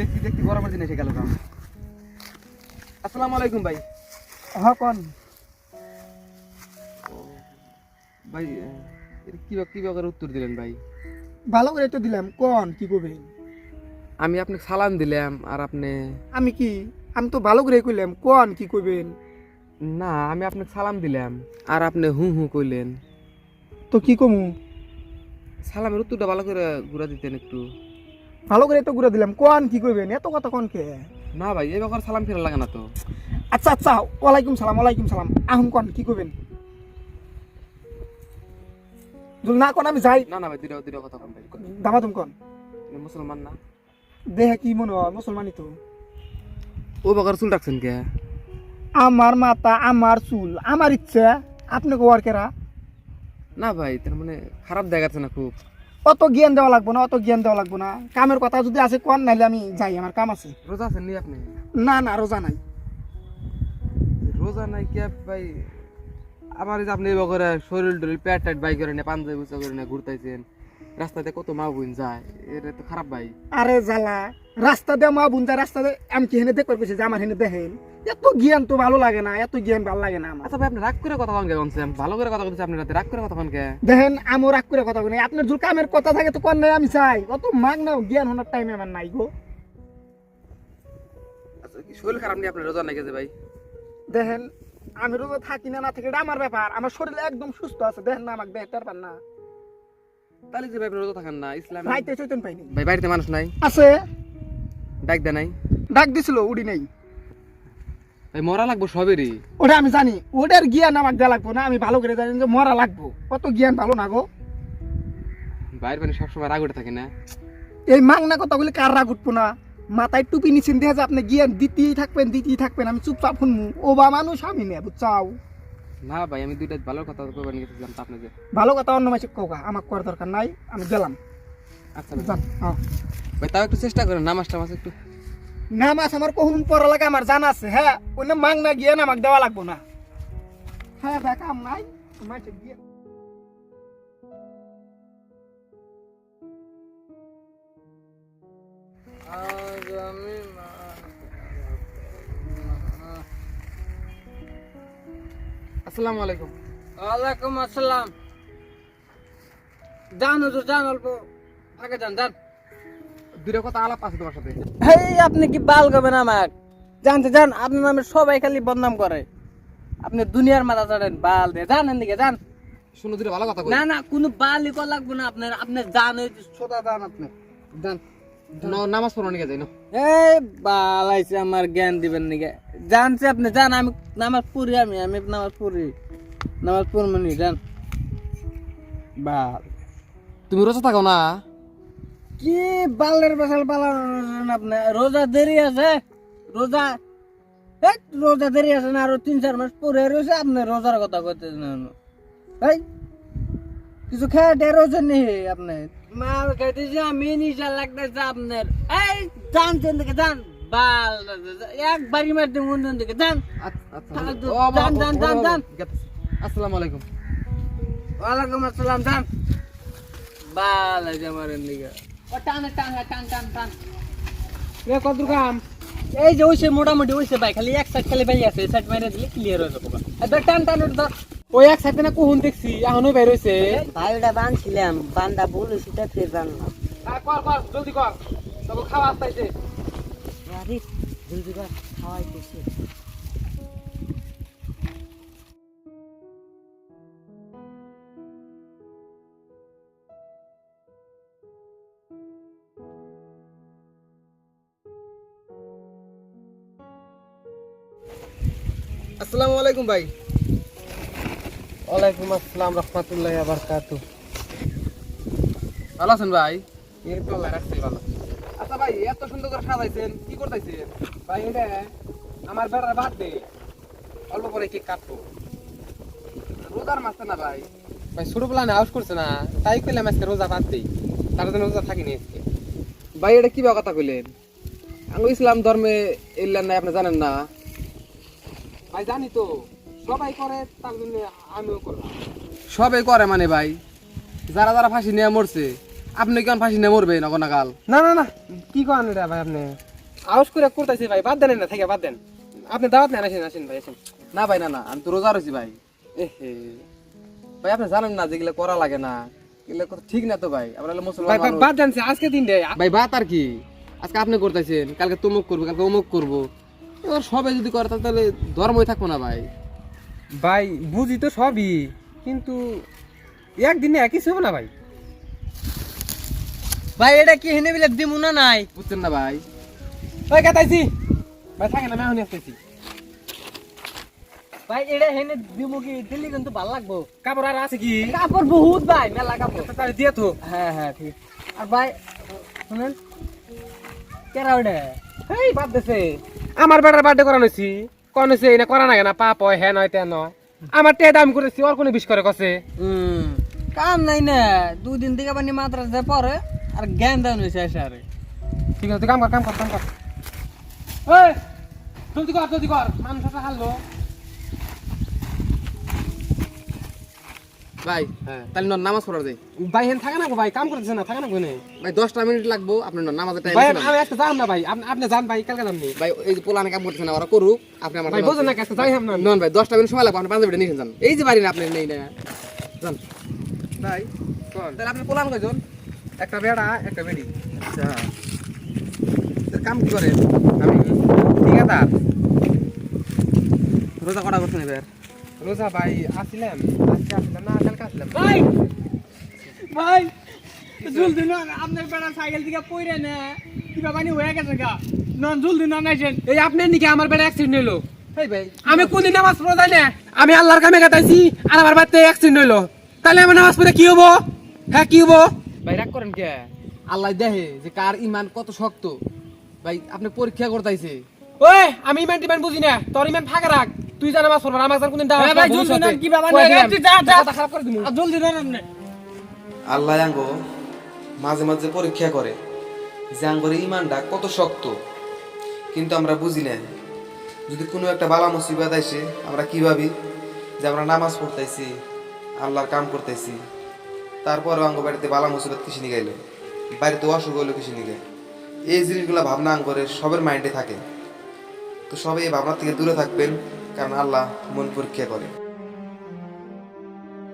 দেখতে দেখতে গরমের দিন এসে গেল কাম আসসালামু আলাইকুম ভাই। হ কন? ভাই কি কি উত্তর দিলেন ভাই? ভালো করে তো দিলাম। কন? কি করবেন? আমি আপনাকে সালাম দিলাম আর আপনি আমি কি? আমি তো ভালো করে কইলাম। কন? কি করবেন না আমি আপনাকে সালাম দিলাম আর আপনি হু হু কইলেন। তো কি কমু? সালামের উত্তরটা ভালো করে ঘুরা দিতেন একটু। ভালো করে তো ঘুরে দিলাম। কন কি করবেন এত কথা কন কে? না ভাই এই ব্যাপারে সালাম ফেরা লাগে না তো। আচ্ছা আচ্ছা ওয়ালাইকুম সালাম ওয়ালাইকুম সালাম। আহুন কন কি করবেন না কন আমি যাই। না না ভাই দুটো দুটো কথা কম ভাই। দামাতুম কন? আপনি মুসলমান না। দেহে কি মনে হয় মুসলমানই তো। ও ব্যাপারে চুল রাখছেন কে? আমার মাথা আমার চুল আমার ইচ্ছা। আপনি কোয়ার কেরা? না ভাই তার মানে খারাপ দেখাচ্ছে না খুব। অত জ্ঞান দেওয়া লাগবো না অত জ্ঞান দেওয়া লাগবো না। কামের কথা যদি আছে কোন নাইলে আমি যাই আমার কাম আছে। রোজা আছেন নি আপনি? না না রোজা নাই। রোজা নাই কে ভাই আমার আপনি এবার করে শরীর টরীর প্যাট ট্যাট বাই করে নিয়ে পাঞ্জাবি করে নিয়ে ঘুরতেছেন রাস্তাতে কত মা বোন যায় এটা তো খারাপ ভাই। আরে জ্বালা রাস্তা দিয়ে মা বুনতা রাস্তা দিয়ে আমি কি হেনে দেখবার পেয়েছি যে আমার হেনে দেখেন? এত জ্ঞান তো ভালো লাগে না এত জ্ঞান ভালো লাগে না আমার। আচ্ছা ভাই আপনি রাগ করে কথা কন কে কনছেন? ভালো করে কথা বলছেন আপনি রাতে? রাগ করে কথা কন কে দেখেন আমি রাগ করে কথা বলি আপনার যদি কামের কথা থাকে তো কন নাই আমি চাই। অত মাগ না জ্ঞান হওয়ার টাইম আমার নাই গো। আচ্ছা কি শরীর খারাপ নিয়ে আপনার রোজা নাই গেছে ভাই? দেখেন আমি রোজা থাকি না না থাকি এটা আমার ব্যাপার। আমার শরীর একদম সুস্থ আছে। দেখেন না আমাকে দেখতে পারবেন না। তাহলে যে ভাই রোজা থাকেন না ইসলাম চৈতন পাইনি। ভাই বাড়িতে মানুষ নাই। আছে। ডাক দে নাই। ডাক দিছিল উড়ি নাই। ভাই মরা লাগবো সবেরই। ওটা আমি জানি। ওটার জ্ঞান দেওয়া লাগবো না আমি ভালো করে জানি যে মরা লাগবো। কত জ্ঞান ভালো না গো। বাইরের পানি সবসময় রাগ উঠে থাকে না। এই মাংনা কথাগুলি কার রাগ উঠবো না? মাথায় টুপি নিচ্ছেন দেখা যায় আপনি জ্ঞান দিতেই থাকবেন দিতেই থাকবেন আমি চুপচাপ শুনব। ও বা মানুষ আমি নে বুঝছাও না ভাই আমি দুইটা ভালো কথা কইবার নিয়ে গেছিলাম তা আপনাকে। ভালো কথা অন্য মাসে কোকা আমার করার দরকার নাই আমি গেলাম। আচ্ছা ভাই। যান হ্যাঁ ভাই তাও একটু চেষ্টা করেন নামাজ টামাজ একটু। নামাজ আমার কখন পড়া লাগে আমার জানা আছে হ্যাঁ? ওই মাংনা জ্ঞান আমাকে দেওয়া লাগবো না। হ্যাঁ দেখা নাই মাসে জ্ঞান আসসালামু আলাইকুম। ওয়ালাইকুম আসসালাম। যান হুজুর যান অল্প আগে যান যান। দুটো কথা আলাপ আছে তোমার সাথে। হেই আপনি কি বাল করবেন আমার? জানতে যান আপনার নামে সবাই খালি বদনাম করে। আপনি দুনিয়ার মাথা চড়েন বাল দিয়ে। যান এদিকে যান। শুনো দুটো ভালো কথা না না কোনো বালই করা লাগবে না আপনার। আপনি যান ওই যে যান আপনি। যান। নামাজ পড়ো নিয়ে যাই না এই বাল আইছে আমার জ্ঞান দিবেন নাকি? জানছে আপনি যান আমি নামাজ পড়ি আমি আমি নামাজ পড়ি। নামাজ পড়ব নি যান বাল। তুমি রোজা থাকো না? কি বালের বেসাল বালার আপনি? রোজা দেরি আছে? রোজা এই রোজা দেরি আছে না আরও তিন চার মাস পরে রয়েছে আপনি রোজার কথা কইতে এই কিছু খেয়ে রোজা নেই আপনি। মার খাইতেছি আমি নিশা লাগতেছে আপনার। এই যান সেন থেকে যান। বাল একবারই মারতে মন থেকে যান। আচ্ছা, আচ্ছা। যান, যান, যান, যান। আসসালামু আলাইকুম। ওয়ালাইকুম আসসালাম যান। বাল আছে আমার এদিকে। ও টান টান টান টান টান। এ কত কাম এই যে ওইসে মোটামুটি ওইসে ভাই খালি এক সাইড খালি ভাই আছে সাইড মাইরে দিলে ক্লিয়ার হয়ে যাবে। টান টান ধর। ওই এক সাইডে না কোহুন দেখছি এখনও বের হইছে। ভাই ওটা বানছিলাম বান্দা বলে সেটা ফের বানলাম। কর কর জলদি কর। তবে খাওয়া আসতেছে। আরে জলদি কর খাওয়াইতেছি আসসালামু আলাইকুম ভাই। ওয়ালাইকুম আসসালাম রহমতুল্লাহ বারকাতু। ভালো আছেন ভাই? এই তো আল্লাহ ভালো। আচ্ছা ভাই এত সুন্দর করে সাজাইছেন কি করতেছেন? ভাই এটা আমার বেড়ার বাদ দে। অল্প পরে কেক কাটবো। রোজার না ভাই? ভাই ছোট প্লানে হাউস করছে না তাই কইলাম আজকে রোজা বাদ দেই। তার জন্য রোজা থাকিনি আজকে। ভাই এটা কি কথা কইলেন? আমি ইসলাম ধর্মে এলেন না আপনি জানেন না? ভাই জানি তো। সবাই করে তার জন্য আমিও করলাম। সবাই করে মানে ভাই। যারা যারা ফাঁসি নিয়ে মরছে আপনি কেমন ফাঁসি নিয়ে মরবেন অগনাকাল না না না কি করেন এটা ভাই আপনি? সাহস করে করতেছি ভাই বাদ দেন না থেকে বাদ দেন। আপনি দাওয়াত নেন আসেন আসেন ভাই আসেন। না ভাই না না আমি তো রোজা রয়েছি ভাই। এহে ভাই আপনি জানেন না যেগুলো করা লাগে না। এগুলো ঠিক না তো ভাই আমরা ভাই মুসলমান ভাই, বাদ দেন আজকে দিন রে ভাই বাত আর কি। আজকে আপনি করতেছেন কালকে তুমুক করব কালকে অমুক করব। এবার সবাই যদি করে তাহলে ধর্মই থাকব না ভাই। ভাই বুঝি তো সবই কিন্তু একদিনে একই হবে না ভাই? ভাই এটা কি হেনে বিলে দিমু না নাই? বুঝছেন না ভাই। ভাই কাটাইছি ভাই থাকে না আমি এখন আসতেছি। ভাই এটা হেনে দিমু কি? দিলি কিন্তু ভালো লাগবো। কাপড় আর আছে কি? কাপড় বহুত ভাই মেলা কাপড়। তাহলে দিয়ে তো। হ্যাঁ হ্যাঁ ঠিক। আর ভাই শুনেন কেরা ওটা এই বাদ দেছে। আমার বেটার বার্থডে করানো হয়েছি কোন সে না করা না কেনা পাপ হয় হ্যাঁ নয় তেন আমার টে দাম করেছি ওর কোনো বিষ করে কছে? কাম নাই না দুই দিন থেকে পানি মাত্রা যে পরে আর জ্ঞান দেন হয়েছে এসে আরে। ঠিক আছে কাম কর কাম কর কাম কর। ওই জলদি কর জলদি কর মানুষ আছে ভাই হ্যাঁ। তাহলে নামাজ পড়া যায় ভাই হেন থাকে না ভাই কাম করতেছে না থাকে না কোনে ভাই দশটা মিনিট লাগবো আপনি নন নামাজের টাইম ভাই আমি আজকে যাম না ভাই। আপনি আপনি যান ভাই কালকে যান ভাই এই যে পোলানে কাম করতেছেন ওরা করুক আপনি আমার ভাই নামাজ বোঝেন না কাছে যাই হাম না। নন ভাই দশটা মিনিট সময় লাগবে আপনি পাঁচ মিনিট নিয়ে যান। এই যে বাড়ি না আপনি নেই না। যান। ভাই কোন? তাহলে আপনি পোলান কয়জন? একটা বেড়া একটা বেড়ি। আচ্ছা। কাম কি করেন? আমি ঠিকাদার। রোজা কটা করছেন এবার? রোজা ভাই আসিলাম। আজকে আসিলাম না কালকে আসলাম। ভাই! ভাই জলদি না আপনার বেড়া সাইকেল থেকে পইরে না কিবা পানি হয়ে গেছে গা। নন জলদি না নাইছেন। এই আপনার নাকি আমার বেড়া অ্যাক্সিডেন্ট হইল? এই ভাই। আমি কোনদিন নামাজ পড়া যাই না আমি আল্লাহর কামে কাটাইছি আর আমার বাড়িতে অ্যাক্সিডেন্ট হইল। তাহলে আমার নামাজ পড়ে কি হব? হ্যাঁ কি হব? ভাই রাগ করেন কে? আল্লাহ দেখে যে কার ইমান কত শক্ত। ভাই আপনি পরীক্ষা করতেছে ওই আমি ইমান টিমান বুঝি না তোর ইমান ফাঁকা রাখ। তুই জানা নামাজ পড়বা আমার কোনদিন দাও হ্যাঁ ভাই, জলদি না, কি বাবা না, তুই যা, যা। কথা খারাপ করে দিমু আর জলদি না আপনি। আল্লাহ আঙ্গো মাঝে মাঝে পরীক্ষা করে। যে আঙ্গর ইমানটা কত শক্ত। কিন্তু আমরা বুঝি না যদি কোনো একটা বালা মুসিবত আসে আমরা কি ভাবি? যে আমরা নামাজ পড়তেছি আল্লাহর কাম করতেছি তারপরে আঙ্গ বাড়িতে বালা মুসিবত কিসে নিয়ে গেল বাড়িতে অসুখ হলো কিসে নিয়ে এই জিনিসগুলো ভাবনা আঙ্গরে সবার মাইন্ডে থাকে। তো সবাই এই ভাবনা থেকে দূরে থাকবেন। কারণ আল্লাহ মন পরীক্ষা করে?